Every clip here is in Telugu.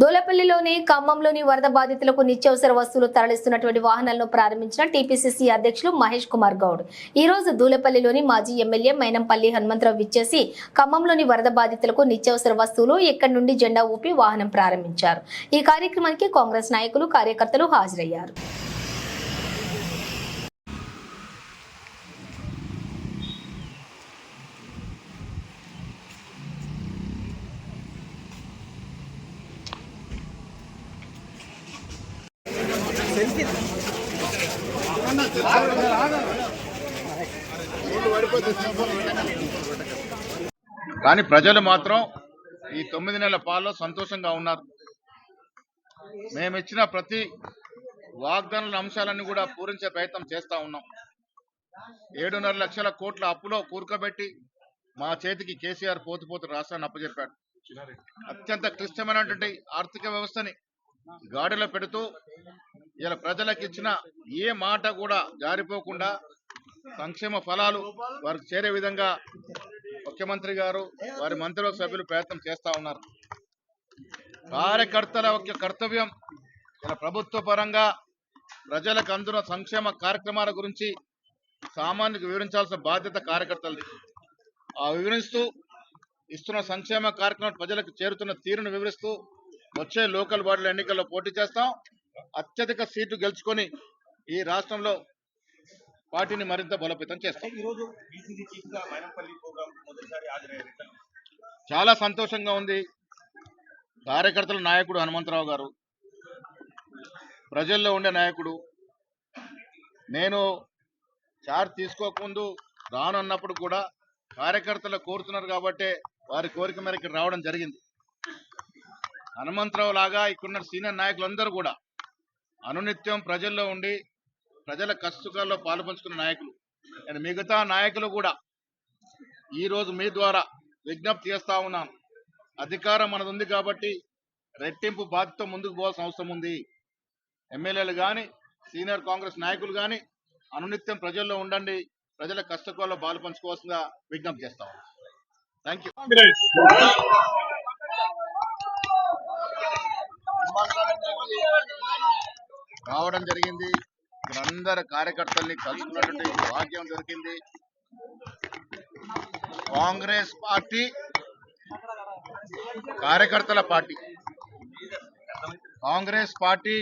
దూలపల్లిలోని ఖమ్మంలోని వరద బాధితులకు నిత్యావసర వస్తువులు తరలిస్తున్నటువంటి వాహనాలను ప్రారంభించిన టీపీసీసీ అధ్యక్షులు మహేష్ కుమార్ గౌడ్. ఈ రోజు దూలపల్లిలోని మాజీ ఎమ్మెల్యే మైనంపల్లి హనుమంతరావు విచ్చేసి ఖమ్మంలోని వరద బాధితులకు నిత్యావసర వస్తువులు ఎక్కడి నుండి జెండా ఊపి వాహనం ప్రారంభించారు. ఈ కార్యక్రమానికి కాంగ్రెస్ నాయకులు కార్యకర్తలు హాజరయ్యారు. కానీ ప్రజలు మాత్రం ఈ తొమ్మిది నెలల పాలలో సంతోషంగా ఉన్నారు. మేము ఇచ్చిన ప్రతి వాగ్దానాల అంశాలన్నీ కూడా పూరించే ప్రయత్నం చేస్తా ఉన్నాం. ఏడున్నర లక్షల కోట్ల అప్పులో కూరుకోబెట్టి మా చేతికి కేసీఆర్ పోతు పోతు రాష్ట్రాన్ని అప్పచెప్పాడు అత్యంత క్లిష్టమైనటువంటి ఆర్థిక వ్యవస్థని గాడిలో పెడుతూ ఇలా ప్రజలకు ఇచ్చిన ఏ మాట కూడా జారిపోకుండా సంక్షేమ ఫలాలు వారికి చేరే విధంగా ముఖ్యమంత్రి గారు వారి మంత్రివర్గ సభ్యులు ప్రయత్నం చేస్తా ఉన్నారు. కార్యకర్తల యొక్క కర్తవ్యం ఇలా ప్రభుత్వ పరంగా ప్రజలకు అందున సంక్షేమ కార్యక్రమాల గురించి సామాన్యకు వివరించాల్సిన బాధ్యత కార్యకర్తలది. ఆ వివరిస్తూ ఇస్తున్న సంక్షేమ కార్యక్రమం ప్రజలకు చేరుతున్న తీరును వివరిస్తూ వచ్చే లోకల్ బాడీల ఎన్నికల్లో పోటీ చేస్తాం. అత్యధిక సీట్లు గెలుచుకొని ఈ రాష్ట్రంలో పార్టీని మరింత బలోపేతం చేస్తాం. చాలా సంతోషంగా ఉంది. కార్యకర్తల నాయకుడు హనుమంతరావు గారు ప్రజల్లో ఉండే నాయకుడు. నేను చార్జ్ తీసుకోకముందు రానన్నప్పుడు కూడా కార్యకర్తలు కోరుతున్నారు కాబట్టి వారి కోరిక మేరకు రావడం జరిగింది. హనుమంతరావు లాగా ఇక్కడున్న సీనియర్ నాయకులందరూ కూడా అనునిత్యం ప్రజల్లో ఉండి ప్రజల కష్టసుఖాల్లో పాలుపంచుకున్న నాయకులు. నేను మిగతా నాయకులు కూడా ఈ రోజు మీ ద్వారా విజ్ఞప్తి చేస్తా ఉన్నాను. అధికారం మనది ఉంది కాబట్టి రెట్టింపు బాధ్యత ముందుకు పోవాల్సిన అవసరం ఉంది. ఎమ్మెల్యేలు కానీ సీనియర్ కాంగ్రెస్ నాయకులు కానీ అనునిత్యం ప్రజల్లో ఉండండి. ప్రజల కష్టకాల్లో పాలు పంచుకోవాల్సిందిగా విజ్ఞప్తి చేస్తా ఉన్నాను. థ్యాంక్ యూ రావడం జరిగింది. ఇక్కడ కార్యకర్తల్ని కలుసుకున్నటువంటి భాగ్యం దొరికింది. కాంగ్రెస్ పార్టీ కార్యకర్తల party. Congress party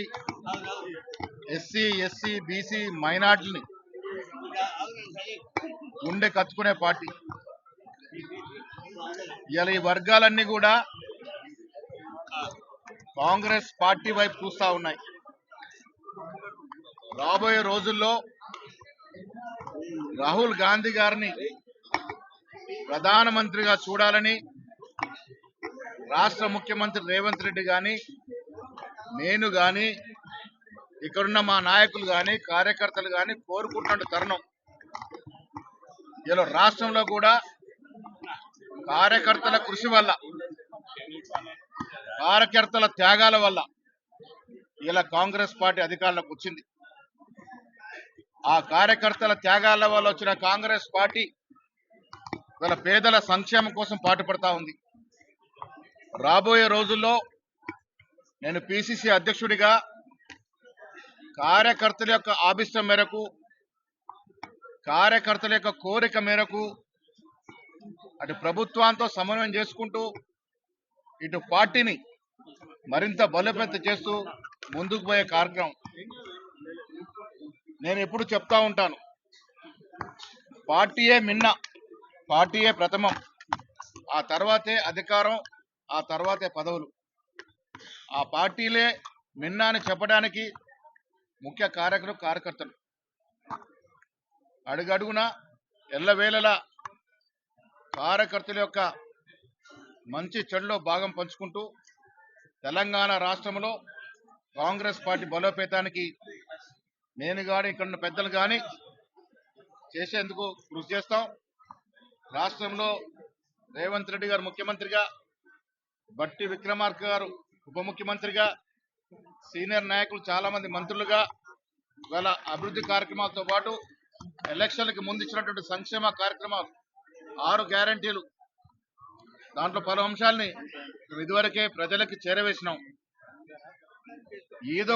SC SC BC మైనార్టీని గుండె కత్తుకునే పార్టీ. ఇవాళ ఈ వర్గాలన్నీ కూడా కాంగ్రెస్ పార్టీ వైపు చూస్తా ఉన్నాయి. రాబోయే రోజుల్లో రాహుల్ గాంధీ గారిని ప్రధానమంత్రిగా చూడాలని రాష్ట్ర ముఖ్యమంత్రి రేవంత్ రెడ్డి గాని నేను గాని ఇక్కడున్న మా నాయకులు గాని కార్యకర్తలు గాని కోరుకుంటున్న తరుణం. ఇలా రాష్ట్రంలో కూడా కార్యకర్తల కృషి వల్ల కార్యకర్తల త్యాగాల వల్ల ఇలా కాంగ్రెస్ పార్టీ అధికారంలోకి వచ్చింది. ఆ కార్యకర్తల త్యాగాల వల్ల వచ్చిన కాంగ్రెస్ పార్టీ వాళ్ళ పేదల సంక్షేమం కోసం పాటుపడతా ఉంది. రాబోయే రోజుల్లో నేను పిసిసి అధ్యక్షుడిగా కార్యకర్తల యొక్క ఆభిష్టం మేరకు కార్యకర్తల యొక్క కోరిక మేరకు అటు ప్రభుత్వంతో సమన్వయం చేసుకుంటూ ఇటు పార్టీని మరింత బలోపేత చేస్తూ ముందుకు పోయే కార్యక్రమం. నేను ఎప్పుడు చెప్తా ఉంటాను. పార్టీయే మిన్న పార్టీయే ప్రథమం. ఆ తర్వాతే అధికారం ఆ తర్వాతే పదవులు. ఆ పార్టీలే మిన్న అని చెప్పడానికి ముఖ్య కార్యకర్త కార్యకర్తలు. అడుగడుగున ఎల్లవేళలా కార్యకర్తల యొక్క మంచి చెడులో భాగం పంచుకుంటూ తెలంగాణ రాష్ట్రంలో కాంగ్రెస్ పార్టీ బలోపేతానికి నేను కానీ ఇక్కడ పెద్దలు కానీ చేసేందుకు కృషి చేస్తాం. రాష్ట్రంలో రేవంత్ రెడ్డి గారు ముఖ్యమంత్రిగా బట్టి విక్రమార్క గారు ఉప ముఖ్యమంత్రిగా సీనియర్ నాయకులు చాలామంది మంత్రులుగా గల అభివృద్ధి కార్యక్రమాలతో పాటు ఎలక్షన్లకు ముందు ఇచ్చినటువంటి సంక్షేమ కార్యక్రమాలు ఆరు గ్యారంటీలు దాంట్లో పలు అంశాలని ఇదివరకే ప్రజలకి చేరవేసినాం. ఏదో